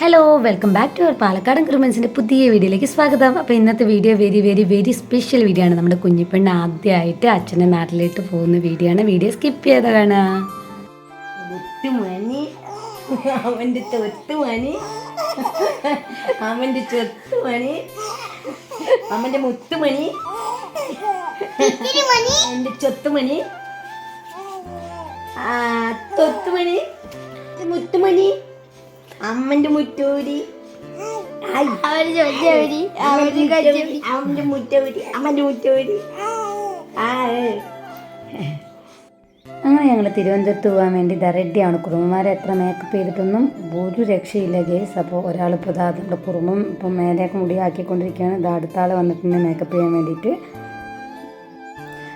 Hello welcome back to our Palakkadan ക്രിമൻസിന്റെ പുതിയ വീഡിയോയിലേക്ക് സ്വാഗതം. അപ്പോൾ ഇന്നത്തെ video very very very special video ആണ്. നമ്മുടെ കുഞ്ഞിപ്പെണ്ണ് ആദ്യമായിട്ട് അച്ഛന്റെ നാട്ടിലേക്ക് പോകുന്ന വീഡിയോ ആണ്. വീഡിയോ സ്കിപ്പ് ചെയ്ത കാണാം മുത്തുമണി. അവന്റെ മുത്തുമണി. എന്റെ ചൊത്തുമണി. തൊത്തുമണി മുത്തുമണി. അമ്മന്റെ മുറ്റൂരി അവർ ചോദിച്ചവര് അവർ കഴിച്ചവര് അവന്റെ മുറ്റൂരി അമ്മന്റെ മുറ്റൂരി ആ അങ്ങനെ ഞങ്ങൾ തിരുവനന്തപുരത്ത് പോകാൻ വേണ്ടി ഇതാ റെഡിയാണ്. കുറുമമാരെ എത്ര മേക്കപ്പ് ചെയ്തിട്ടൊന്നും ഒരു രക്ഷയില്ല ഗേസ് അപ്പോൾ ഒരാൾ ഇപ്പോൾ ഇതാ നമ്മുടെ കുറുമം ഇപ്പം മേലേക്ക് മുടിയാക്കിക്കൊണ്ടിരിക്കുകയാണ്. ഇത് അടുത്ത ആൾ വന്നിട്ടുണ്ട് മേക്കപ്പ് ചെയ്യാൻ വേണ്ടിയിട്ട്.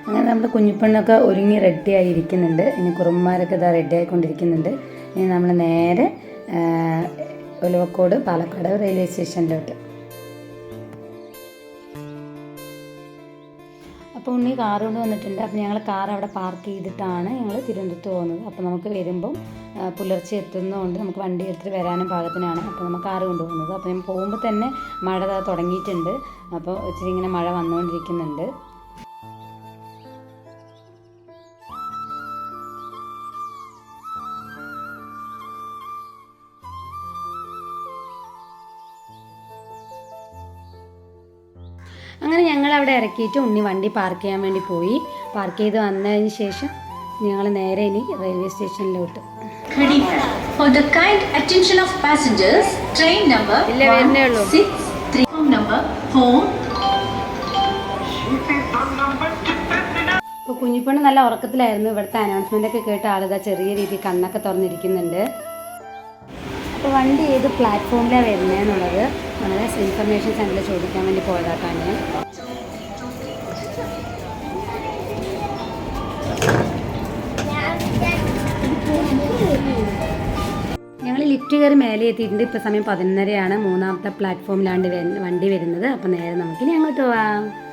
അങ്ങനെ നമ്മുടെ കുഞ്ഞിപ്പെണ്ണൊക്കെ ഒരുങ്ങി റെഡിയായി ഇരിക്കുന്നുണ്ട്. ഇനി കുറുമന്മാരൊക്കെ ഇതാ റെഡി ആയിക്കൊണ്ടിരിക്കുന്നുണ്ട്. ഇനി നമ്മൾ നേരെ ഒലുവക്കോട് പാലക്കാട് റെയിൽവേ സ്റ്റേഷനിലോട്ട്. അപ്പോൾ ഉണ്ണി കാർ കൊണ്ട് വന്നിട്ടുണ്ട്. അപ്പോൾ ഞങ്ങൾ കാർ അവിടെ പാർക്ക് ചെയ്തിട്ടാണ് ഞങ്ങൾ തിരുവനന്തപുരത്ത് പോകുന്നത്. അപ്പോൾ നമുക്ക് വരുമ്പം പുലർച്ചെ എത്തുന്നതുകൊണ്ട് നമുക്ക് വണ്ടി എടുത്തിട്ട് വരാനും പാകത്തിനാണ് അപ്പോൾ നമ്മൾ കാറ് കൊണ്ടുപോകുന്നത്. അപ്പോൾ ഞാൻ പോകുമ്പോൾ തന്നെ മഴ തുടങ്ങിയിട്ടുണ്ട്. അപ്പോൾ ഇച്ചിരി ഇങ്ങനെ മഴ വന്നുകൊണ്ടിരിക്കുന്നുണ്ട്. അവിടെ ഇറക്കിയിട്ട് ഉണ്ണി വണ്ടി പാർക്ക് ചെയ്യാൻ വേണ്ടി പോയി. പാർക്ക് ചെയ്ത് വന്നതിന് ശേഷം ഞങ്ങൾ നേരെ ഇനി റെയിൽവേ സ്റ്റേഷനിലോട്ട് ഇപ്പൊ For the kind attention of passengers, train number ഇല്ല, വരുന്നേ ഉള്ളൂ. 163 Platform number 4 ഇപ്പോൾ കുഞ്ഞിപ്പണ്ണ് നല്ല ഉറക്കത്തിലായിരുന്നു. ഇവിടുത്തെ അനൗൺസ്മെന്റ് ഒക്കെ കേട്ട ആളുകൾ ചെറിയ രീതിയിൽ കണ്ണൊക്കെ തുറന്നിരിക്കുന്നുണ്ട്. അപ്പോൾ വണ്ടി ഏത് പ്ലാറ്റ്ഫോമിലാണ് വരുന്നതെന്നുള്ളത് നമ്മളെ ഇൻഫർമേഷൻ സെന്ററിൽ ചോദിക്കാൻ വേണ്ടി പോയതാക്കാണ് ഞങ്ങൾ ലിഫ്റ്റ് കയറി മേലെ എത്തിയിട്ടുണ്ട്. ഇപ്പോൾ സമയം പതിനൊന്നരയാണ്. മൂന്നാമത്തെ പ്ലാറ്റ്ഫോമിലാണ് വര- വണ്ടി വരുന്നത്. അപ്പോൾ നേരെ നമുക്കിനി അങ്ങോട്ട് പോവാം.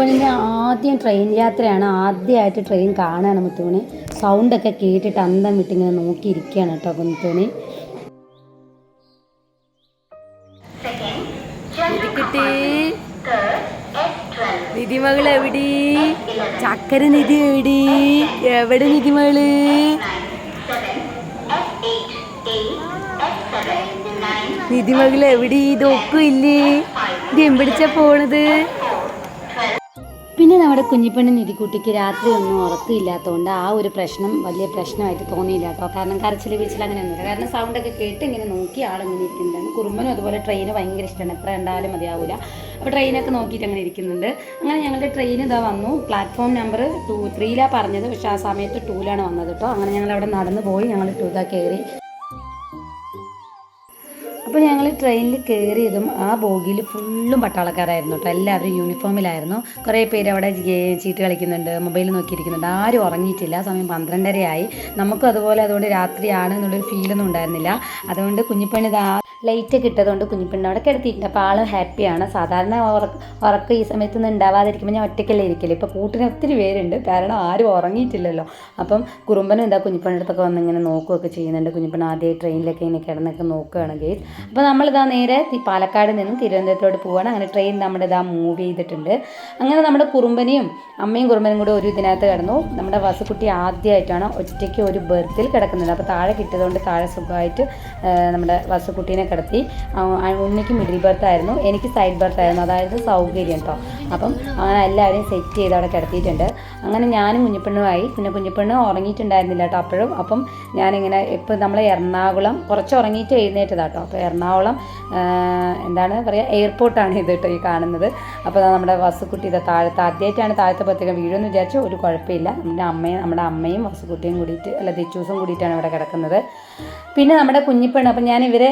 കുഞ്ഞിപ്പണിന്റെ ആദ്യം ട്രെയിൻ യാത്രയാണ് ആദ്യമായിട്ട് ട്രെയിൻ കാണുകയാണ് മുത്തുമണി. സൗണ്ടൊക്കെ കേട്ടിട്ട് അന്തം വിട്ടിങ്ങനെ നോക്കിയിരിക്കുകയാണ് കേട്ടോ കുഞ്ഞിപ്പണി നിധിമകൾ എവിടെ? ചക്കര നിധി എവിടെ? എവിടെ നിധിമകൾ? നിധിമകൾ എവിടെ? ഇതൊക്കെ ഇല്ലേ? ഇത് എമ്പിടിച്ചാ പോണത്? പിന്നെ നമ്മുടെ കുഞ്ഞിപ്പെണ്ണി നിധിക്കുട്ടിക്ക് രാത്രി ഒന്നും ഉറക്കമില്ലാത്തതുകൊണ്ട് ആ ഒരു പ്രശ്നം വലിയ പ്രശ്നമായിട്ട് തോന്നിയില്ല കേട്ടോ. കാരണം കരച്ചിൽ വീച്ചിൽ അങ്ങനെ ഒന്നുമില്ല കാരണം സൗണ്ടൊക്കെ കേട്ട് ഇങ്ങനെ നോക്കി ആളിങ്ങനെ ഇരിക്കുന്നുണ്ട്. കുറുമ്പനും അതുപോലെ ട്രെയിന് ഭയങ്കര ഇഷ്ടമാണ് എത്ര കണ്ടാലും മതിയാവില്ല അപ്പോൾ ട്രെയിനൊക്കെ നോക്കിയിട്ട് അങ്ങനെ ഇരിക്കുന്നുണ്ട്. അങ്ങനെ ഞങ്ങളുടെ ട്രെയിൻ ഇതാ വന്നു. പ്ലാറ്റ്ഫോം നമ്പർ ടു ത്രീയിലാണ് പറഞ്ഞത്. പക്ഷേ ആ സമയത്ത് ടൂലാണ് വന്നത് കേട്ടോ. അങ്ങനെ ഞങ്ങൾ അവിടെ നടന്നു പോയി. ഞങ്ങൾ ടൂ ഇതാ കയറി അപ്പോൾ ഞങ്ങൾ ട്രെയിനിൽ കയറിയതും ആ ബോഗിയിൽ ഫുള്ളും പട്ടാളക്കാരായിരുന്നു കേട്ടോ എല്ലാവരും യൂണിഫോമിലായിരുന്നു കുറേ പേര് അവിടെ ചീട്ട് കളിക്കുന്നുണ്ട് മൊബൈൽ നോക്കിയിരിക്കുന്നുണ്ട്. ആരും ഉറങ്ങിയിട്ടില്ല. സമയം പന്ത്രണ്ടരയായി. നമുക്കും അതുപോലെ അതുകൊണ്ട് രാത്രിയാണ് എന്നുള്ളൊരു ഫീലൊന്നും ഉണ്ടായിരുന്നില്ല. അതുകൊണ്ട് കുഞ്ഞിപ്പണി ലൈറ്റ് ഇട്ടതുകൊണ്ട് കുഞ്ഞിപ്പെണ്ണ് അവിടെ കിടത്തിയിട്ടുണ്ട്. അപ്പോൾ ആൾ ഹാപ്പിയാണ്. സാധാരണ ഉറക്ക ഈ സമയത്തൊന്നും ഉണ്ടാവാതിരിക്കുമ്പോൾ ഞാൻ ഒറ്റയ്ക്കല്ലേ ഇരിക്കില്ല ഇപ്പോൾ കൂട്ടിന് ഒത്തിരി പേരുണ്ട്. കാരണം ആരും ഉറങ്ങിയിട്ടില്ലല്ലോ. അപ്പം കുറുമ്പനും എന്താ കുഞ്ഞിപ്പണ്ണടുത്തൊക്കെ വന്ന് ഇങ്ങനെ നോക്കുകയൊക്കെ ചെയ്യുന്നുണ്ട്. കുഞ്ഞിപ്പണ്ണ ആദ്യം ട്രെയിനിലൊക്കെ ഇങ്ങനെ കിടന്നൊക്കെ നോക്കുകയാണ് ഗെയ്സ്. അപ്പോൾ നമ്മളിതാ നേരെ പാലക്കാട് നിന്നും തിരുവനന്തപുരത്തോട്ട് പോവുകയാണ് അങ്ങനെ ട്രെയിൻ നമ്മുടെ ഇതാ മൂവ് ചെയ്തിട്ടുണ്ട്. അങ്ങനെ നമ്മുടെ കുറുമ്പനെയും അമ്മയും കുറുമ്പനും കൂടെ ഒരു ഇതിനകത്ത് കിടന്നു. നമ്മുടെ വസുക്കുട്ടി ആദ്യമായിട്ടാണ് ഒറ്റയ്ക്ക് ഒരു ബെർത്തിൽ കിടക്കുന്നത്. അപ്പോൾ താഴെ കിട്ടിയതുകൊണ്ട് താഴെ സുഖമായിട്ട് നമ്മുടെ വസുക്കുട്ടീനെ കിടത്തി. ഉണ്ണിക്ക് മിഡിൽ ബർത്ത് ആയിരുന്നു. എനിക്ക് സൈഡ് ബർത്ത് ആയിരുന്നു. അതായത് സൗകര്യം കേട്ടോ അപ്പം അങ്ങനെ എല്ലാവരെയും സെറ്റ് ചെയ്ത് അവിടെ കിടത്തിയിട്ടുണ്ട്. അങ്ങനെ ഞാനും കുഞ്ഞിപ്പെണ്ണുമായി. പിന്നെ കുഞ്ഞിപ്പെണ്ണ് ഉറങ്ങിയിട്ടുണ്ടായിരുന്നില്ല കേട്ടോ അപ്പോഴും. അപ്പം ഞാനിങ്ങനെ ഇപ്പോൾ നമ്മൾ എറണാകുളം കുറച്ച് ഉറങ്ങിയിട്ട് എഴുന്നേറ്റതാട്ടോ അപ്പോൾ എറണാകുളം എന്താണ് പറയുക എയർപോർട്ടാണ് ഇത് കേട്ടോ ഈ കാണുന്നത്. അപ്പോൾ നമ്മുടെ വസുക്കുട്ടി ഇത് താഴത്ത് ആദ്യമായിട്ടാണ് താഴത്തെ പത്രിക വീഴുമെന്ന് വിചാരിച്ചു. ഒരു കുഴപ്പമില്ല. നമ്മുടെ അമ്മയും നമ്മുടെ അമ്മയും വസുക്കുട്ടിയും കൂടിയിട്ട് അല്ല ദിച്ചൂസും കൂടിയിട്ടാണ് ഇവിടെ കിടക്കുന്നത്. പിന്നെ നമ്മുടെ കുഞ്ഞിപ്പെണ്ണ്. അപ്പം ഞാൻ ഇവരെ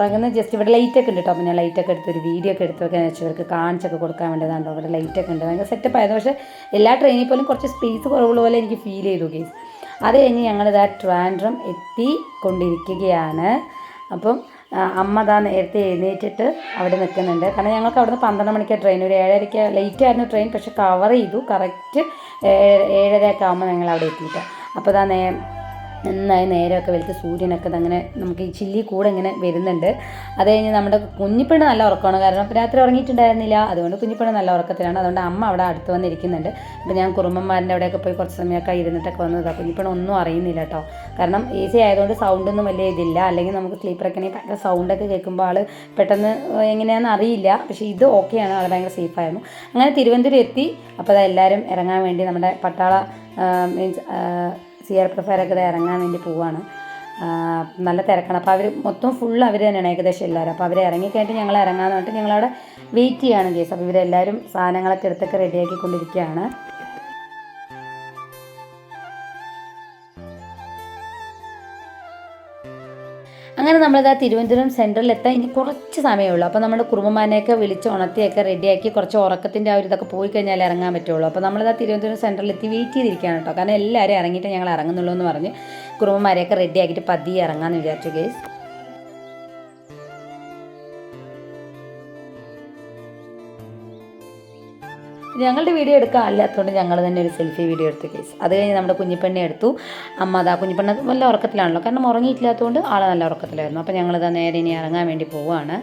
ഉറങ്ങുന്ന ജസ്റ്റ് ഇവിടെ ലൈറ്റ് ഒക്കെ ഉണ്ട് കേട്ടോ അപ്പോൾ ഞാൻ ലൈറ്റ് ഒക്കെ എടുത്ത് ഒരു വീഡിയോ ഒക്കെ എടുത്ത് വെക്കാൻ വെച്ച്. ഇവർക്ക് കാണിച്ചൊക്കെ കൊടുക്കാൻ വേണ്ടിയതാണ്ടോ ഇവിടെ ലൈറ്റ് ഒക്കെ ഉണ്ട്. ഭയങ്കര സെറ്റപ്പ് ആയത്. പക്ഷേ എല്ലാ ട്രെയിനിൽ പോലും കുറച്ച് സ്പേസ് കുറവുള്ള പോലെ എനിക്ക് ഫീൽ ചെയ്തു ഗെയ്സ് അത് കഴിഞ്ഞ് ഞങ്ങളിതാ ട്രാൻഡ്രം എത്തിക്കൊണ്ടിരിക്കുകയാണ്. അപ്പം അമ്മ ദാ നേരത്തെ എഴുന്നേറ്റിട്ട് അവിടെ നിൽക്കുന്നുണ്ട്. കാരണം ഞങ്ങൾക്ക് അവിടുന്ന് പന്ത്രണ്ട് മണിക്ക് ട്രെയിൻ ഒരു ഏഴരയ്ക്ക് ലേറ്റ് ആയിരുന്നു ട്രെയിൻ പക്ഷെ കവർ ചെയ്തു. കറക്റ്റ് ഏഴരയൊക്കെ ആകുമ്പോൾ ഞങ്ങൾ അവിടെ എത്തിയിട്ട്. അപ്പോൾ ദാ നേ നന്നായി നേരമൊക്കെ വലിച്ച് സൂര്യനൊക്കെ അങ്ങനെ നമുക്ക് ഈ ചില്ലി കൂടെ ഇങ്ങനെ വരുന്നുണ്ട്. അത് കഴിഞ്ഞ് നമ്മുടെ കുഞ്ഞിപ്പെണ്ണ് നല്ല ഉറക്കമാണ്. കാരണം രാത്രി ഉറങ്ങിയിട്ടുണ്ടായിരുന്നില്ല. അതുകൊണ്ട് കുഞ്ഞിപ്പെണ്ണ് നല്ല ഉറക്കത്തിലാണ്. അതുകൊണ്ട് അമ്മ അവിടെ അടുത്ത് വന്നിരിക്കുന്നുണ്ട്. അപ്പോൾ ഞാൻ കുറുമ്പന്മാരുടെ അവിടെയൊക്കെ പോയി കുറച്ച് സമയമൊക്കെ ഇരുന്നിട്ടൊക്കെ വന്നതാണ് കുഞ്ഞിപ്പെണ്ണ് ഒന്നും അറിയുന്നില്ല കേട്ടോ. കാരണം എ സി ആയതുകൊണ്ട് സൗണ്ടൊന്നും വലിയ ഇതില്ല. അല്ലെങ്കിൽ നമുക്ക് സ്ലീപ്പറൊക്കെ ഭയങ്കര സൗണ്ടൊക്കെ കേൾക്കുമ്പോൾ ആൾ പെട്ടെന്ന് എങ്ങനെയാണെന്ന് അറിയില്ല. പക്ഷേ ഇത് ഓക്കെയാണ്. ആൾ ഭയങ്കര സേഫായിരുന്നു അങ്ങനെ തിരുവനന്തപുരം എത്തി. അപ്പോൾ അത് എല്ലാവരും ഇറങ്ങാൻ വേണ്ടി നമ്മുടെ പട്ടാള മീൻസ് സി ആർ പി എഫുകാരൊക്കെ ഇറങ്ങാൻ വേണ്ടി പോവാണ്. നല്ല തിരക്കാണ്. അപ്പോൾ അവർ മൊത്തം ഫുൾ അവർ തന്നെയാണ് ഏകദേശം എല്ലാവരും. അപ്പോൾ അവർ ഇറങ്ങിക്കഴിഞ്ഞിട്ട് ഞങ്ങൾ ഇറങ്ങാന്ന് പറഞ്ഞിട്ട് ഞങ്ങളവിടെ വെയിറ്റ് ചെയ്യാണ് കേസ് അപ്പോൾ ഇവരെല്ലാവരും സാധനങ്ങളൊക്കെ എടുത്തൊക്കെ റെഡിയാക്കിക്കൊണ്ടിരിക്കുകയാണ് അങ്ങനെ നമ്മളിതാ തിരുവനന്തപുരം സെൻട്രലിൽ എത്താൻ ഇനി കുറച്ച് സമയമുള്ളൂ. അപ്പോൾ നമ്മുടെ കുറുമ്പമാനെയൊക്കെ വിളിച്ച് ഉണർത്തിയൊക്കെ റെഡിയാക്കി കുറച്ച് ഉറക്കത്തിന്റെ ആ ഒരു ഇതൊക്കെ പോയി കഴിഞ്ഞാൽ ഇറങ്ങാൻ പറ്റുള്ളൂ. അപ്പോൾ നമ്മളിതാ തിരുവനന്തപുരം സെൻട്രലിൽ എത്തി വെയിറ്റ് ചെയ്തിരിക്കുകയാണ് കേട്ടോ. കാരണം എല്ലാവരും ഇറങ്ങിയിട്ട് ഞങ്ങൾ ഇറങ്ങുന്നുള്ളൂ എന്ന് പറഞ്ഞ് കുറുമ്പമാരെയൊക്കെ റെഡിയാക്കിയിട്ട് പതിയെ ഇറങ്ങാമെന്ന് വിചാരിച്ചു ഗേസ് ഞങ്ങളുടെ വീഡിയോ എടുക്കാൻ അല്ലാത്തതുകൊണ്ട് ഞങ്ങൾ തന്നെ ഒരു സെൽഫി വീഡിയോ എടുത്തു കേസ് അത് കഴിഞ്ഞ് നമ്മുടെ കുഞ്ഞിപ്പെണ്ണി എടുത്തു. അമ്മ അതാ കുഞ്ഞിപ്പെണ്ണ നല്ല ഉറക്കത്തിലാണല്ലോ. കാരണം ഉറങ്ങിയിട്ടില്ലാത്തതുകൊണ്ട് ആൾ നല്ല ഉറക്കത്തിലായിരുന്നു. അപ്പോൾ ഞങ്ങളിതാ നേരെ ഇനി ഇറങ്ങാൻ വേണ്ടി പോവുകയാണ്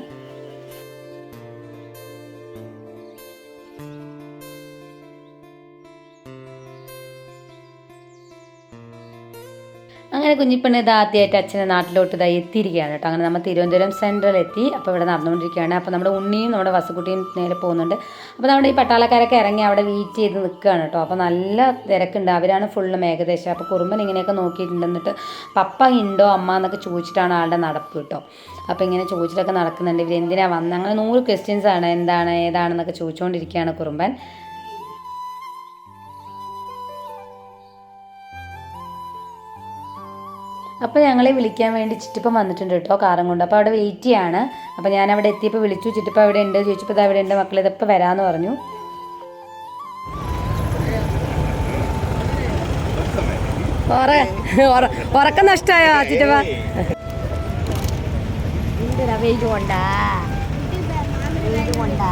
അങ്ങനെ കുഞ്ഞിപ്പെണ്ണ് ഇത് ആദ്യമായിട്ട് അച്ഛന്റെ നാട്ടിലോട്ട് ഇതായി എത്തിയിരിക്കുകയാണ് കേട്ടോ. അങ്ങനെ നമ്മൾ തിരുവനന്തപുരം സെൻട്രൽ എത്തി. അപ്പോൾ ഇവിടെ നടന്നുകൊണ്ടിരിക്കുകയാണ്. അപ്പോൾ നമ്മുടെ ഉണ്ണിയും നമ്മുടെ വസുക്കുട്ടിയും നേരെ പോകുന്നുണ്ട്. അപ്പോൾ നമ്മുടെ ഈ പട്ടാളക്കാരൊക്കെ ഇറങ്ങി അവിടെ വെയിറ്റ് ചെയ്ത് നിൽക്കുകയാണ് കേട്ടോ. അപ്പോൾ നല്ല തിരക്കുണ്ട്. അവരാണ് ഫുള്ളും ഏകദേശം. അപ്പോൾ കുറുമ്പൻ ഇങ്ങനെയൊക്കെ നോക്കിയിട്ടുണ്ടെന്നിട്ട് പപ്പ ഉണ്ടോ അമ്മ എന്നൊക്കെ ചോദിച്ചിട്ടാണ് ആളുടെ നടപ്പ് കേട്ടോ. അപ്പോൾ ഇങ്ങനെ ചോദിച്ചിട്ടൊക്കെ നടക്കുന്നുണ്ട്. ഇവർ എന്തിനാണ് വന്നത് അങ്ങനെ നൂറ് ക്വസ്റ്റ്യൻസ് ആണ്. എന്താണ് ഏതാണെന്നൊക്കെ ചോദിച്ചുകൊണ്ടിരിക്കുകയാണ് കുറുമ്പൻ. അപ്പോൾ ഞങ്ങളെ വിളിക്കാൻ വേണ്ടി ചിറ്റിപ്പം വന്നിട്ടുണ്ട് കേട്ടോ കാറും കൊണ്ട് അപ്പോൾ അവിടെ വെയിറ്റ് ചെയ്യാണ്. അപ്പോൾ ഞാൻ അവിടെ എത്തിയപ്പോൾ വിളിച്ചു. ചിറ്റിപ്പം അവിടെ ഉണ്ട് ചോദിച്ചപ്പോൾ ഇത് അവിടെ ഉണ്ട് മക്കൾ ഇതപ്പോൾ വരാമെന്ന് പറഞ്ഞു ഉറക്കം നഷ്ടമായോ ചിറ്റപ്പ? എന്തിനാ വെയിൽ കൊണ്ടാ? വെയിൽ കൊണ്ടാ?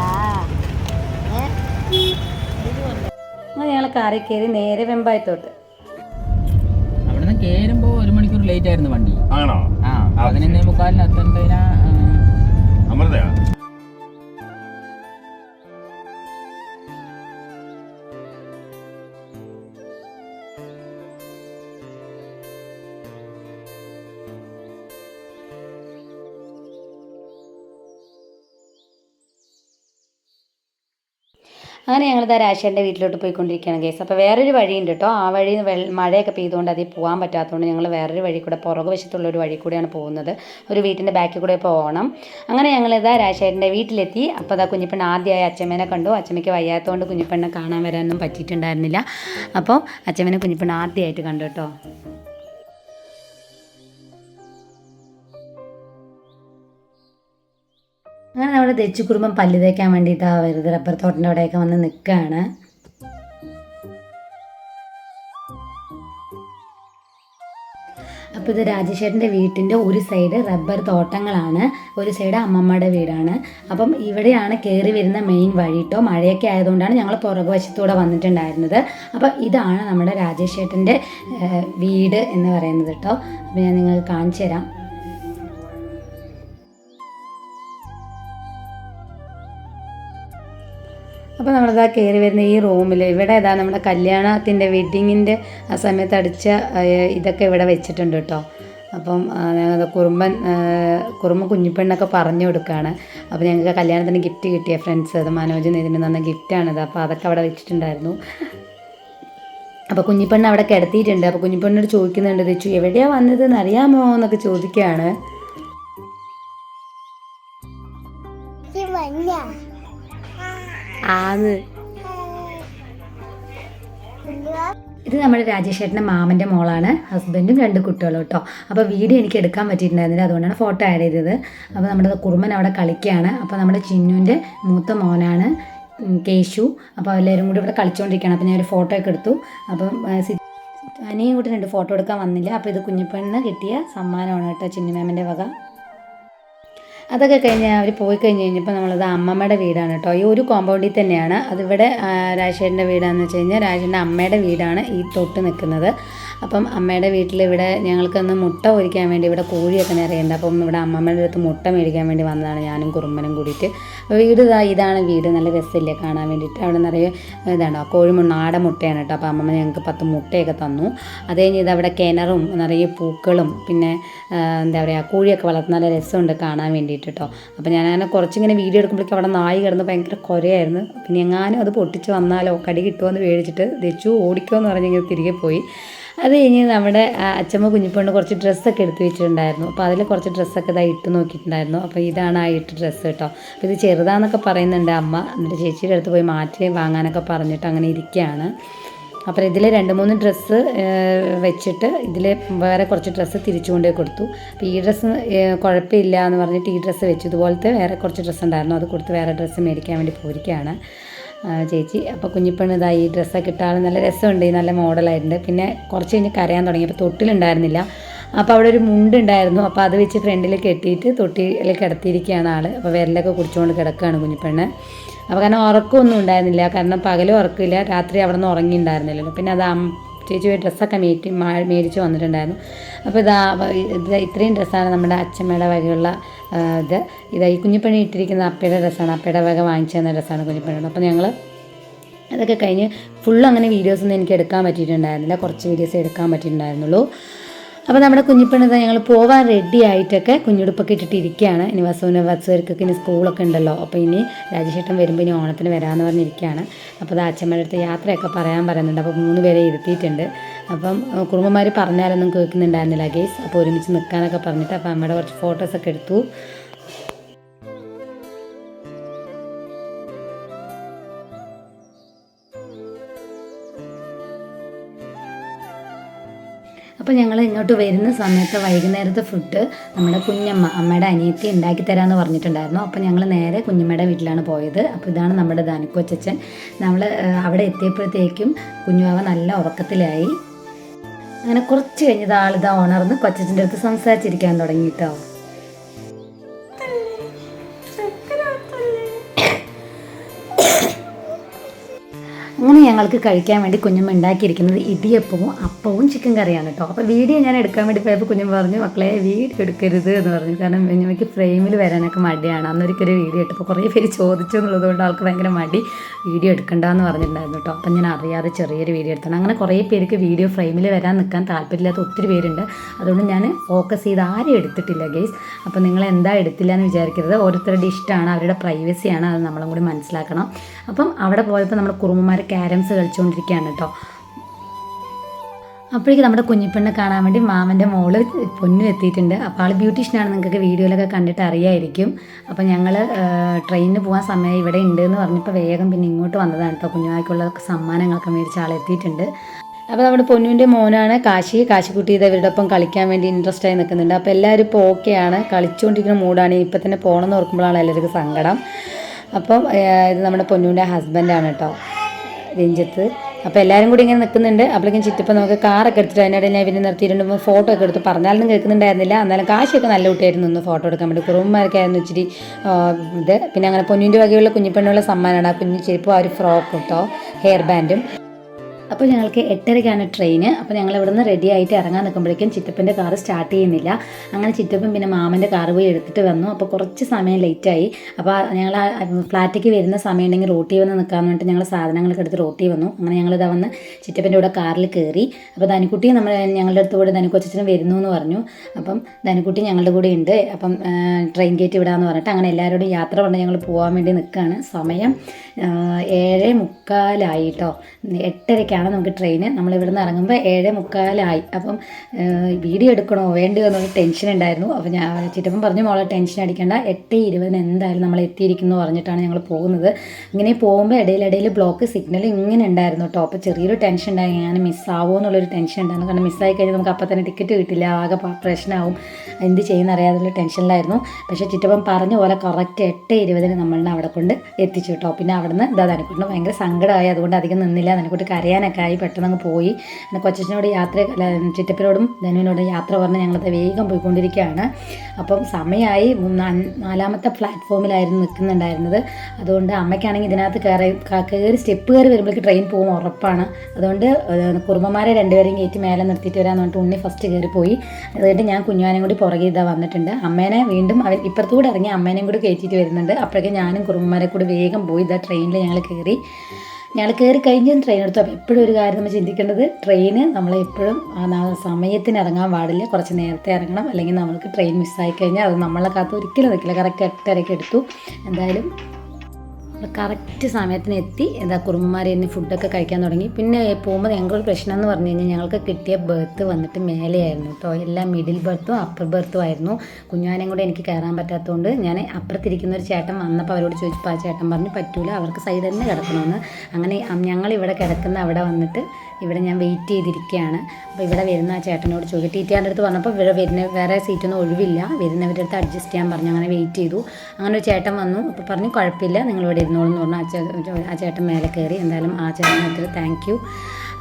അങ്ങനെ ഞങ്ങൾ കാറി കയറി നേരെ വെമ്പായത്തോട്ട്. അവിടെ കേറുമ്പോ ഒരു മണിക്കൂർ ലേറ്റ് ആയിരുന്നു വണ്ടി. ആണോ? ആ പതിനൊന്നേ മുക്കാലിന് എത്തേണ്ടതിനാ അമൃതയാ? അങ്ങനെ ഞങ്ങൾ ഇതാ രാശേന്റെ വീട്ടിലോട്ട് പോയിക്കൊണ്ടിരിക്കുകയാണ് കേസ് അപ്പോൾ വേറൊരു വഴിയുണ്ട് കേട്ടോ. ആ വഴി മഴയൊക്കെ പെയ്തുകൊണ്ട് അതിൽ പോകാൻ പറ്റാത്തതുകൊണ്ട് ഞങ്ങൾ വേറൊരു വഴി കൂടെ പുറകു വശത്തുള്ള ഒരു വഴി കൂടെയാണ് പോകുന്നത്. ഒരു വീട്ടിന്റെ ബാക്കിൽ കൂടെ പോകണം അങ്ങനെ ഞങ്ങൾ ഇതാ രാശേന്റെ വീട്ടിലെത്തി. അപ്പോൾ അതാ കുഞ്ഞിപ്പെണ്ണ് ആദ്യമായി അച്ഛമ്മേനെ കണ്ടു. അച്ഛമ്മയ്ക്ക് വയ്യാത്തതുകൊണ്ട് കുഞ്ഞിപ്പെണ്ണെ കാണാൻ വരാനൊന്നും പറ്റിയിട്ടുണ്ടായിരുന്നില്ല. അപ്പോൾ അച്ഛമ്മേനെ കുഞ്ഞിപ്പെണ്ണ് ആദ്യമായിട്ട് കണ്ടു കേട്ടോ. അങ്ങനെ നമ്മുടെ തെച്ചു കുടുംബം പല്ല് തേക്കാൻ വേണ്ടിയിട്ട് ആ വെറുതെ റബ്ബർ തോട്ടിന്റെ അവിടെയൊക്കെ വന്ന് നിൽക്കുകയാണ് അപ്പോൾ ഇത് രാജശേഖരന്റെ വീട്ടിന്റെ ഒരു സൈഡ് റബ്ബർ തോട്ടങ്ങളാണ്. ഒരു സൈഡ് അമ്മമ്മയുടെ വീടാണ്. അപ്പം ഇവിടെയാണ് കയറി വരുന്ന മെയിൻ വഴി കേട്ടോ മഴയൊക്കെ ആയതുകൊണ്ടാണ് ഞങ്ങൾ പുറകുവശത്തൂടെ വന്നിട്ടുണ്ടായിരുന്നത്. അപ്പോൾ ഇതാണ് നമ്മുടെ രാജശേഖരന്റെ വീട് എന്ന് പറയുന്നത് കേട്ടോ അപ്പോൾ ഞാൻ നിങ്ങൾ കാണിച്ചു തരാം അപ്പോൾ നമ്മളിതാ കയറി വരുന്ന ഈ റൂമിൽ ഇവിടെ ഇതാ നമ്മുടെ കല്യാണത്തിന്റെ വെഡ്ഡിങ്ങിന്റെ ആ സമയത്ത് അടിച്ച ഇതൊക്കെ ഇവിടെ വെച്ചിട്ടുണ്ട് കേട്ടോ അപ്പം കുറുമ്പൻ കുറുമ്പൻ കുഞ്ഞിപ്പെണ്ണൊക്കെ പറഞ്ഞു കൊടുക്കുകയാണ് അപ്പോൾ ഞങ്ങൾക്ക് കല്യാണത്തിന് ഗിഫ്റ്റ് കിട്ടിയ ഫ്രണ്ട്സ് അത് മനോജ് ഇതിന് തന്ന ഗിഫ്റ്റാണിത് അപ്പോൾ അതൊക്കെ അവിടെ വെച്ചിട്ടുണ്ടായിരുന്നു. അപ്പോൾ കുഞ്ഞിപ്പെണ്ണ് അവിടെ കിടത്തിയിട്ടുണ്ട്. അപ്പോൾ കുഞ്ഞിപ്പെണ്ണോട് ചോദിക്കുന്നുണ്ട് ചോദിച്ചു എവിടെയാണ് വന്നതെന്ന് അറിയാമോ? എന്നൊക്കെ ചോദിക്കുകയാണ്. ആന്ന്. ഇത് നമ്മുടെ രാജേഷേട്ടന്റെ മാമന്റെ മോളാണ് ഹസ്ബൻഡും രണ്ട് കുട്ടികളും കേട്ടോ. അപ്പോൾ വീഡിയോ എനിക്ക് എടുക്കാൻ പറ്റിയിട്ടുണ്ടായിരുന്നില്ല അതുകൊണ്ടാണ് ഫോട്ടോ ആഡ് ചെയ്തത്. അപ്പോൾ നമ്മുടെ കുറുമൻ അവിടെ കളിക്കുകയാണ്. അപ്പോൾ നമ്മുടെ ചിന്നുവിന്റെ മൂത്ത മോനാണ് കേശു. അപ്പോൾ എല്ലാവരും കൂടി ഇവിടെ കളിച്ചുകൊണ്ടിരിക്കുകയാണ്. അപ്പോൾ ഞാൻ ഒരു ഫോട്ടോ ഒക്കെ എടുത്തു. അപ്പം അനിയും കൂട്ടി രണ്ട് ഫോട്ടോ എടുക്കാൻ വന്നില്ല. അപ്പോൾ ഇത് കുഞ്ഞിപ്പെണ്ണിന് കിട്ടിയ സമ്മാനമാണ് കേട്ടോ ചിന്നുമേമന്റെ വക. അതൊക്കെ കഴിഞ്ഞ് അവർ പോയി കഴിഞ്ഞ് കഴിഞ്ഞപ്പോൾ നമ്മളത് അമ്മമ്മയുടെ വീടാണ് കേട്ടോ. ഈ ഒരു കോമ്പൗണ്ടിൽ തന്നെയാണ്. അതിവിടെ ആ, രാജേഷേട്ടന്റെ വീടാണെന്ന് വെച്ച് കഴിഞ്ഞാൽ രാജേഷന്റെ അമ്മയുടെ വീടാണ് ഈ തൊട്ട് നിൽക്കുന്നത് അപ്പം അമ്മയുടെ വീട്ടിൽ ഇവിടെ ഞങ്ങൾക്കൊന്ന് മുട്ട പൊരിക്കാൻ വേണ്ടി ഇവിടെ കോഴിയൊക്കെ നിറയുണ്ട് അപ്പം ഇവിടെ അമ്മമ്മയുടെ അടുത്ത് മുട്ട മേടിക്കാൻ വേണ്ടി വന്നതാണ് ഞാനും കുറുമ്പനും കൂടിയിട്ട്. അപ്പോൾ വീട് ഇതാ ഇതാണ് വീട്. നല്ല രസമില്ലേ കാണാൻ വേണ്ടിയിട്ട്. അവിടെ നിറയെ ഇതാണ് കോഴിമുട്ട നാടൻ മുട്ടയാണ് കേട്ടോ. അപ്പോൾ അമ്മമ്മ ഞങ്ങൾക്ക് പത്ത് മുട്ടയൊക്കെ തന്നു. അത് കഴിഞ്ഞ് ഇത് അവിടെ കിണറും നിറയെ പൂക്കളും പിന്നെ എന്താ പറയുക കോഴിയൊക്കെ വളർത്തുന്ന നല്ല രസമുണ്ട് കാണാൻ വേണ്ടിയിട്ട് കേട്ടോ. അപ്പോൾ ഞാനങ്ങനെ കുറച്ചിങ്ങനെ വീഡിയോ എടുക്കുമ്പോഴേക്കും അവിടെ നായി കിടന്ന് ഭയങ്കര കുരയായിരുന്നു. പിന്നെ എങ്ങാനും അത് പൊട്ടിച്ച് വന്നാലോ കടി കിട്ടുമോ എന്ന് പേടിച്ചിട്ട് ദച്ചു ഓടിക്കുമോ എന്ന് പറഞ്ഞിങ്ങനെ തിരികെ പോയി. അത് കഴിഞ്ഞ് നമ്മുടെ അച്ഛമ്മ കുഞ്ഞിപ്പെണ്ണ് കുറച്ച് ഡ്രസ്സൊക്കെ എടുത്ത് വെച്ചിട്ടുണ്ടായിരുന്നു. അപ്പോൾ അതിൽ കുറച്ച് ഡ്രസ്സൊക്കെ ഇതാ ഇട്ട് നോക്കിയിട്ടുണ്ടായിരുന്നു. അപ്പോൾ ഇതാണ് ആ ഇട്ട് ഡ്രസ്സ് കേട്ടോ. അപ്പോൾ ഇത് ചെറുതാന്നൊക്കെ പറയുന്നുണ്ട് അമ്മ. എന്നിട്ട് ചേച്ചിയുടെ അടുത്ത് പോയി മാറ്റി വാങ്ങാനൊക്കെ പറഞ്ഞിട്ട് അങ്ങനെ ഇരിക്കുകയാണ്. അപ്പോൾ ഇതിൽ രണ്ട് മൂന്ന് ഡ്രസ്സ് വെച്ചിട്ട് ഇതിൽ വേറെ കുറച്ച് ഡ്രസ്സ് തിരിച്ചു കൊണ്ടേ കൊടുത്തു. അപ്പോൾ ഈ ഡ്രസ്സ് കുഴപ്പമില്ല എന്ന് പറഞ്ഞിട്ട് ഈ ഡ്രസ്സ് വെച്ചു. ഇതുപോലത്തെ വേറെ കുറച്ച് ഡ്രസ്സ് ഉണ്ടായിരുന്നു. അത് കൊടുത്ത് വേറെ ഡ്രസ്സ് മേടിക്കാൻ വേണ്ടി പോയിരിക്കുകയാണ്. ചേച്ചി അപ്പോൾ കുഞ്ഞിപ്പെണ്ണ് ഇതായി ഈ ഡ്രസ്സൊക്കെ ഇട്ടാൽ നല്ല രസമുണ്ട് നല്ല മോഡലായിട്ടുണ്ട്. പിന്നെ കുറച്ച് കഴിഞ്ഞ് കരയാൻ തുടങ്ങി അപ്പോൾ തൊട്ടിലുണ്ടായിരുന്നില്ല. അപ്പോൾ അവിടെ ഒരു മുണ്ട് ഉണ്ടായിരുന്നു അപ്പോൾ അത് വെച്ച് ഫ്രണ്ടിൽ കെട്ടിയിട്ട് തൊട്ടിയിൽ കിടത്തിയിരിക്കുകയാണ് ആൾ അപ്പോൾ വിരലൊക്കെ കുടിച്ചുകൊണ്ട് കിടക്കുകയാണ് കുഞ്ഞിപ്പെണ്ണ്. അപ്പോൾ കാരണം ഉറക്കമൊന്നും ഉണ്ടായിരുന്നില്ല കാരണം പകലും ഉറക്കില്ല രാത്രി അവിടെ നിന്ന് ഉറങ്ങിയിട്ടുണ്ടായിരുന്നില്ലല്ലോ. പിന്നെ അത് ചേച്ചി പോയി ഡ്രസ്സൊക്കെ മേറ്റി മേടിച്ച് വന്നിട്ടുണ്ടായിരുന്നു. അപ്പോൾ ഇതാ ഇത് ഇത്രയും ഡ്രസ്സാണ് നമ്മുടെ അച്ഛമ്മയുടെ വകയുള്ള ഇത്. ഇതാ ഈ കുഞ്ഞിപ്പണി ഇട്ടിരിക്കുന്ന അപ്പയുടെ ഡ്രസ്സാണ്. അപ്പയുടെ വക വാങ്ങിച്ചു തന്ന ഡ്രസ്സാണ് കുഞ്ഞിപ്പണിയുടെ. അപ്പോൾ ഞങ്ങൾ അതൊക്കെ കഴിഞ്ഞ് ഫുള്ള് അങ്ങനെ വീഡിയോസൊന്നും എനിക്ക് എടുക്കാൻ പറ്റിയിട്ടുണ്ടായിരുന്നില്ല. കുറച്ച് വീഡിയോസ് എടുക്കാൻ പറ്റിയിട്ടുണ്ടായിരുന്നുള്ളൂ. അപ്പോൾ നമ്മുടെ കുഞ്ഞിപ്പണിത ഞങ്ങൾ പോവാൻ റെഡി ആയിട്ടൊക്കെ കുഞ്ഞുടുപ്പൊക്കെ ഇട്ടിട്ടിരിക്കുകയാണ്. ഇനി വസുവിന് വസുവർക്കൊക്കെ ഇനി സ്കൂളൊക്കെ ഉണ്ടല്ലോ. അപ്പോൾ ഇനി രാജശേട്ടൻ വരുമ്പോൾ ഇനി ഓണത്തിന് വരാമെന്ന് പറഞ്ഞിരിക്കുകയാണ്. അപ്പോൾ അത് അച്ഛമ്മയുടെ അടുത്ത് യാത്രയൊക്കെ പറയാൻ പറയുന്നുണ്ട്. അപ്പോൾ മൂന്ന് പേരെ ഇരുത്തിയിട്ടുണ്ട്. അപ്പം കുടുംബന്മാർ പറഞ്ഞാലൊന്നും കേൾക്കുന്നുണ്ടായിരുന്നില്ല ഗേസ് അപ്പോൾ ഒരുമിച്ച് നിൽക്കാനൊക്കെ പറഞ്ഞിട്ട് അപ്പോൾ അമ്മയുടെ കുറച്ച് ഫോട്ടോസൊക്കെ എടുത്തു. അപ്പോൾ ഞങ്ങൾ ഇങ്ങോട്ട് വരുന്ന സമയത്ത് വൈകുന്നേരത്തെ ഫുഡ് നമ്മുടെ കുഞ്ഞമ്മ അമ്മയുടെ അനിയത്തി ഉണ്ടാക്കി തരാമെന്ന് പറഞ്ഞിട്ടുണ്ടായിരുന്നു. അപ്പോൾ ഞങ്ങൾ നേരെ കുഞ്ഞമ്മയുടെ വീട്ടിലാണ് പോയത്. അപ്പോൾ ഇതാണ് നമ്മുടെ ധനുക്കൊച്ചൻ നമ്മൾ അവിടെ എത്തിയപ്പോഴത്തേക്കും കുഞ്ഞുവാവ നല്ല ഉറക്കത്തിലായി. അങ്ങനെ കുറച്ച് കഴിഞ്ഞത് ആളിതാ ഉണർന്ന് കൊച്ചച്ഛന്റെ അടുത്ത് സംസാരിച്ചിരിക്കാൻ തുടങ്ങി അങ്ങനെ ഞങ്ങൾക്ക് കഴിക്കാൻ വേണ്ടി കുഞ്ഞുമ്മ ഉണ്ടാക്കിയിരിക്കുന്നത് ഇടിയപ്പവും അപ്പവും ചിക്കൻ കറിയാണ് കേട്ടോ അപ്പോൾ വീഡിയോ ഞാൻ എടുക്കാൻ വേണ്ടി പോയപ്പോൾ കുഞ്ഞുമ്മ പറഞ്ഞു മക്കളെ വീഡിയോ എടുക്കരുത് എന്ന് പറഞ്ഞു. കാരണം കുഞ്ഞുമ്മയ്ക്ക് ഫ്രെയിമിൽ വരാനൊക്കെ മടിയാണ്. അന്നൊരിക്കൽ വീഡിയോ ഇട്ടപ്പോൾ കുറേ പേര് ചോദിച്ചു എന്നുള്ളത് കൊണ്ട് ആൾക്ക് ഭയങ്കര മടി. വീഡിയോ എടുക്കണ്ടെന്ന് പറഞ്ഞിട്ടുണ്ടായിരുന്നു കേട്ടോ അപ്പം ഞാൻ അറിയാതെ ചെറിയൊരു വീഡിയോ എടുത്താണ്. അങ്ങനെ കുറേ പേർക്ക് വീഡിയോ ഫ്രെയിമിൽ വരാൻ നിൽക്കാൻ താല്പര്യമില്ലാത്ത ഒത്തിരി പേരുണ്ട്. അതുകൊണ്ട് ഞാൻ ഫോക്കസ് ചെയ്ത് ആരും എടുത്തിട്ടില്ല ഗെയ്സ് അപ്പോൾ നിങ്ങൾ എന്താ എടുത്തില്ല എന്ന് വിചാരിക്കരുത്. ഓരോരുത്തരുടെ ഇഷ്ടമാണ് അവരുടെ പ്രൈവസിയാണ് അത് നമ്മളും കൂടി മനസ്സിലാക്കണം. അപ്പം അവിടെ പോയപ്പോൾ നമ്മൾ കുറുമ്പന്മാർ ക്യാരംസ് കളിച്ചുകൊണ്ടിരിക്കുകയാണ് കേട്ടോ അപ്പോഴേക്ക് നമ്മുടെ കുഞ്ഞിപ്പെണ്ണെ കാണാൻ വേണ്ടി മാമന്റെ മോൾ പൊന്നു എത്തിയിട്ടുണ്ട്. അപ്പോൾ ആൾ ബ്യൂട്ടീഷ്യനാണ് നിങ്ങൾക്ക് വീഡിയോയിലൊക്കെ കണ്ടിട്ട് അറിയായിരിക്കും. അപ്പോൾ ഞങ്ങൾ ട്രെയിനിന് പോകാൻ സമയം ഇവിടെ ഉണ്ട് എന്ന് പറഞ്ഞപ്പോൾ വേഗം പിന്നെ ഇങ്ങോട്ട് വന്നതാണ് കേട്ടോ കുഞ്ഞുമാക്കുള്ള സമ്മാനങ്ങളൊക്കെ മേടിച്ച് ആൾ എത്തിയിട്ടുണ്ട്. അപ്പോൾ നമ്മുടെ പൊന്നുവിന്റെ മോനാണ് കാശി. കാശിക്കുട്ടി ഇത് ഇവരുടെ ഒപ്പം കളിക്കാൻ വേണ്ടി ഇൻട്രസ്റ്റ് ആയി നിൽക്കുന്നുണ്ട്. അപ്പോൾ എല്ലാവരും ഇപ്പോൾ ഓക്കെയാണ് കളിച്ചുകൊണ്ടിരിക്കുന്ന മൂഡാണ് ഇപ്പം തന്നെ പോകണമെന്ന് ഓർക്കുമ്പോഴാണ് എല്ലാവർക്കും സങ്കടം. അപ്പം ഇത് നമ്മുടെ പൊന്നുവിന്റെ ഹസ്ബൻഡാണ് കേട്ടോ രഞ്ജിത്ത്. അപ്പോൾ എല്ലാവരും കൂടി ഇങ്ങനെ നിൽക്കുന്നുണ്ട്. അപ്പോഴേക്കും ചിറ്റപ്പം നമുക്ക് കാറൊക്കെ എടുത്തിട്ട് അതിനിടയിൽ ഞാൻ പിന്നെ നിർത്തിയിട്ടുണ്ട് ഫോട്ടോ ഒക്കെ എടുത്ത് പറഞ്ഞാലൊന്നും കേൾക്കുന്നുണ്ടായിരുന്നില്ല. എന്നാലും കാശൊക്കെ നല്ല കുട്ടിയായിരുന്നു ഒന്ന് ഫോട്ടോ എടുക്കാൻ വേണ്ടി. കുറുമ്പന്മാരൊക്കെയായിരുന്നു ഇച്ചിരി ആ, ഇത്. പിന്നെ അങ്ങനെ പൊന്നിന്റെ വകയുള്ള കുഞ്ഞിപ്പെണ്ണുള്ള സമ്മാനമാണ്. ആ കുഞ്ഞു ചെരുപ്പും ആ ഒരു ഫ്രോക്ക് കേട്ടോ ഹെയർ ബാൻഡും അപ്പോൾ ഞങ്ങൾക്ക് എട്ടരയ്ക്കാണ് ട്രെയിന്. അപ്പോൾ ഞങ്ങൾ ഇവിടുന്ന് റെഡി ആയിട്ട് ഇറങ്ങാൻ നിൽക്കുമ്പോഴേക്കും ചിറ്റപ്പന്റെ കാർ സ്റ്റാർട്ട് ചെയ്യുന്നില്ല. അങ്ങനെ ചിറ്റപ്പൻ പിന്നെ മാമന്റെ കാർ പോയി എടുത്തിട്ട് വന്നു. അപ്പോൾ കുറച്ച് സമയം ലേറ്റായി അപ്പോൾ ഞങ്ങൾ ഫ്ലാറ്റിലേക്ക് വരുന്ന സമയം ഉണ്ടെങ്കിൽ റോട്ടി വന്ന് നിൽക്കാൻ വേണ്ടിയിട്ട് ഞങ്ങൾ സാധനങ്ങളൊക്കെ എടുത്ത് റോട്ടി വന്നു. അങ്ങനെ ഞങ്ങൾ ഇതാ വന്ന് ചിറ്റപ്പന്റെ കൂടെ കാറിൽ കയറി. അപ്പോൾ ധനുക്കുട്ടി നമ്മൾ ഞങ്ങളുടെ അടുത്ത് കൂടെ ധനുക്കൊച്ചനും വരുന്നു എന്ന് പറഞ്ഞു. അപ്പം ധനുക്കുട്ടി ഞങ്ങളുടെ കൂടെ ഉണ്ട്. അപ്പം ട്രെയിൻ ഗേറ്റ് വിടാമെന്ന് പറഞ്ഞിട്ട് അങ്ങനെ എല്ലാവരോടും യാത്ര പറഞ്ഞ് ഞങ്ങൾ പോകാൻ വേണ്ടി നിൽക്കുകയാണ് സമയം ഏഴ് മുക്കാലായി കേട്ടോ എട്ടരയ്ക്കാണ് ഏഴരയ്ക്കാണ് നമുക്ക് ട്രെയിൻ നമ്മൾ ഇവിടുന്ന് ഇറങ്ങുമ്പോൾ ഏഴ് മുക്കാലായി. അപ്പം വീഡിയോ എടുക്കണോ വേണ്ടയോ എന്നൊരു ടെൻഷൻ ഉണ്ടായിരുന്നു. അപ്പോൾ ഞാൻ ചിറ്റപ്പം പറഞ്ഞു മോളെ ടെൻഷൻ അടിക്കേണ്ട. എട്ട് ഇരുപതിന് എന്തായാലും നമ്മൾ എത്തിയിരിക്കുന്നു പറഞ്ഞിട്ടാണ് ഞങ്ങൾ പോകുന്നത്. ഇങ്ങനെ പോകുമ്പോൾ ഇടയിലിടയിൽ ബ്ലോക്ക് സിഗ്നൽ ഇങ്ങനെ ഉണ്ടായിരുന്നു കേട്ടോ. അപ്പോൾ ചെറിയൊരു ടെൻഷൻ ഉണ്ടായി. ഞാൻ മിസ്സാവോ എന്നുള്ളൊരു ടെൻഷൻ ഉണ്ടായിരുന്നു. കാരണം മിസ്സായി കഴിഞ്ഞാൽ നമുക്ക് അപ്പം തന്നെ ടിക്കറ്റ് കിട്ടില്ല. ആകെ പ്രശ്നമാവും എന്ത് ചെയ്യുന്ന അറിയാതുള്ള ടെൻഷനിലായിരുന്നു പക്ഷേ ചിറ്റപ്പം പറഞ്ഞ പോലെ കറക്റ്റ് എട്ട് ഇരുപതിന് നമ്മളെ അവിടെ കൊണ്ട് എത്തിച്ചു കേട്ടോ. പിന്നെ അവിടുന്ന് ഇതാ തനിക്കുട്ടിന് ഭയങ്കര സങ്കടമായി. അതുകൊണ്ട് അധികം നിന്നില്ല. തനിക്കുട്ടി കരയാനൊക്കെ ആയി പെട്ടെന്ന് അങ്ങ് പോയി. പിന്നെ കൊച്ചനോട് യാത്ര ചിറ്റപ്പിനോടും ധനുവിനോടും യാത്ര പറഞ്ഞ് ഞങ്ങളത് വേഗം പോയിക്കൊണ്ടിരിക്കുകയാണ്. അപ്പം സമയമായി നാലാമത്തെ പ്ലാറ്റ്ഫോമിലായിരുന്നു നിൽക്കുന്നുണ്ടായിരുന്നത്. അതുകൊണ്ട് അമ്മയ്ക്കാണെങ്കിൽ ഇതിനകത്ത് കയറി കയറി സ്റ്റെപ്പ് കയറി വരുമ്പോഴേക്ക് ട്രെയിൻ പോകും ഉറപ്പാണ്. അതുകൊണ്ട് കുറുമ്പന്മാരെ രണ്ടുപേരെയും കയറ്റി മേലെ നിർത്തിയിട്ട് വരാമെന്ന് പറഞ്ഞിട്ട് ഉണ്ണി ഫസ്റ്റ് കയറി പോയി അതുകൊണ്ട് ഞാൻ കുഞ്ഞുവാനും കൂടി പുറകെ ഇതാ വന്നിട്ടുണ്ട്. അമ്മേനെ വീണ്ടും അവർ ഇപ്പുറത്തുകൂടെ ഇറങ്ങി അമ്മേനെയും കൂടി കയറ്റിയിട്ട് വരുന്നുണ്ട്. അപ്പോഴേക്കും ഞാനും കുറുമ്പന്മാരെ കൂടി വേഗം പോയി ഇതാ ട്രെയിനിൽ ഞങ്ങൾ കയറി. ഞങ്ങൾ കയറി കഴിഞ്ഞും ട്രെയിൻ എടുത്തു. അപ്പോൾ എപ്പോഴും ഒരു കാര്യം നമ്മൾ ചിന്തിക്കേണ്ടത് ട്രെയിന് നമ്മളെ എപ്പോഴും ആ ന- സമയത്തിന് ഇറങ്ങാൻ പാടില്ല. കുറച്ച് നേരത്തെ ഇറങ്ങണം. അല്ലെങ്കിൽ നമ്മൾക്ക് ട്രെയിൻ മിസ്സായി കഴിഞ്ഞാൽ അത് നമ്മളെ കാത്ത് ഒരിക്കലും നിൽക്കില്ല. കറക്റ്റ് എട്ടരയ്ക്ക് എടുത്തു. എന്തായാലും കറക്റ്റ് സമയത്തിന് എത്തി എന്താ കുറുമ്പന്മാർ തന്നെ ഫുഡൊക്കെ കഴിക്കാൻ തുടങ്ങി. പിന്നെ പോകുമ്പോൾ ഞങ്ങൾക്കൊരു പ്രശ്നം എന്ന് പറഞ്ഞു കഴിഞ്ഞാൽ ഞങ്ങൾക്ക് കിട്ടിയ ബർത്ത് വന്നിട്ട് മേലെയായിരുന്നു കേട്ടോ എല്ലാം മിഡിൽ ബർത്തും അപ്പർ ബർത്തും ആയിരുന്നു. കുഞ്ഞാനേയും കൂടെ എനിക്ക് കയറാൻ പറ്റാത്തതുകൊണ്ട് ഞാൻ അപ്പുറത്തിരിക്കുന്ന ഒരു ചേട്ടൻ വന്നപ്പോൾ അവരോട് ചോദിച്ചപ്പോൾ ആ ചേട്ടൻ പറഞ്ഞു പറ്റൂല അവർക്ക് സൈഡ് തന്നെ കിടക്കണമെന്ന് അങ്ങനെ ഞങ്ങൾ ഇവിടെ കിടക്കുന്ന അവിടെ വന്നിട്ട് ഇവിടെ ഞാൻ വെയിറ്റ് ചെയ്തിരിക്കുകയാണ് അപ്പോൾ ഇവിടെ വരുന്ന ആ ചേട്ടനോട് ചോദിക്കും ടി ടി ആറിന്റെ അടുത്ത് വന്നപ്പോൾ ഇവിടെ വരുന്ന വേറെ സീറ്റൊന്നും ഒഴിവില്ല. വരുന്നവരുടെ അടുത്ത് അഡ്ജസ്റ്റ് ചെയ്യാൻ പറഞ്ഞു. അങ്ങനെ വെയിറ്റ് ചെയ്തു. അങ്ങനെ ഒരു ചേട്ടൻ വന്നു. അപ്പോൾ പറഞ്ഞു കുഴപ്പമില്ല നിങ്ങൾ ഇവിടെ ഇരുന്നോളൂ. എന്ന് പറഞ്ഞു ആ ചേ- ആ ചേട്ടൻ മേലെ കയറി. എന്തായാലും ആ ചേട്ടനൊത്തിരി താങ്ക് യു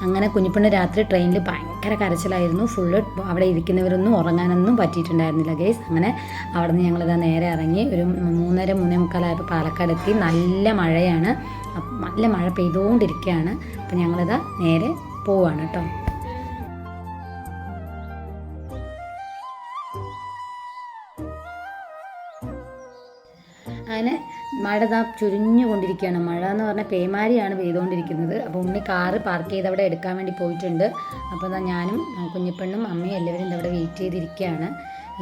അങ്ങനെ കുഞ്ഞിപ്പണ്ണ് രാത്രി ട്രെയിനിൽ ഭയങ്കര കരച്ചിലായിരുന്നു. ഫുള്ള് അവിടെ ഇരിക്കുന്നവരൊന്നും ഉറങ്ങാനൊന്നും പറ്റിയിട്ടുണ്ടായിരുന്നില്ല ഗേസ് അങ്ങനെ അവിടെ നിന്ന് ഞങ്ങളിതാ നേരെ ഇറങ്ങി ഒരു മൂന്നര മൂന്നേ മുക്കാലായപ്പോൾ പാലക്കാടെത്തി. നല്ല മഴയാണ്. നല്ല മഴ പെയ്തുകൊണ്ടിരിക്കുകയാണ് അപ്പം ഞങ്ങളിതാ നേരെ പോവാണ് കേട്ടോ. അങ്ങനെ മഴ ചുരിഞ്ഞു കൊണ്ടിരിക്കുകയാണ് മഴ എന്ന് പറഞ്ഞാൽ പേമാരിയാണ് പെയ്തുകൊണ്ടിരിക്കുന്നത്. അപ്പോൾ ഉണ്ണി കാറ് പാർക്ക് ചെയ്ത് അവിടെ എടുക്കാൻ വേണ്ടി പോയിട്ടുണ്ട്. അപ്പോൾ ഞാനും കുഞ്ഞിപ്പെണ്ണും അമ്മയും എല്ലാവരും അവിടെ വെയിറ്റ് ചെയ്തിരിക്കുകയാണ്.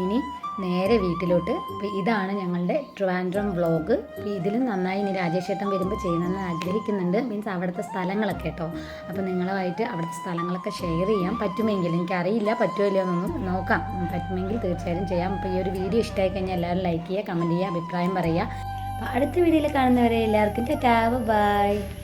ഇനി നേരെ വീട്ടിലോട്ട്. അപ്പോൾ ഇതാണ് ഞങ്ങളുടെ ട്രിവാൻഡ്രം വ്ളോഗ് അപ്പോൾ ഇതിലും നന്നായി ഇനി രാജേഷേട്ടം വരുമ്പോൾ ചെയ്യണമെന്ന് ആഗ്രഹിക്കുന്നുണ്ട്. മീൻസ് അവിടുത്തെ സ്ഥലങ്ങളൊക്കെ കേട്ടോ. അപ്പോൾ നിങ്ങളുമായിട്ട് അവിടുത്തെ സ്ഥലങ്ങളൊക്കെ ഷെയർ ചെയ്യാൻ പറ്റുമെങ്കിൽ എനിക്കറിയില്ല പറ്റുമോ ഇല്ലയോ എന്നൊന്നും നോക്കാം. പറ്റുമെങ്കിൽ തീർച്ചയായും ചെയ്യാം. അപ്പോൾ ഈ ഒരു വീഡിയോ ഇഷ്ടമായി കഴിഞ്ഞാൽ എല്ലാവരും ലൈക്ക് ചെയ്യുക കമന്റ് ചെയ്യുക അഭിപ്രായം പറയുക. അപ്പോൾ അടുത്ത വീഡിയോയിൽ കാണുന്നവരെ എല്ലാവർക്കും ടാവ് ബൈ.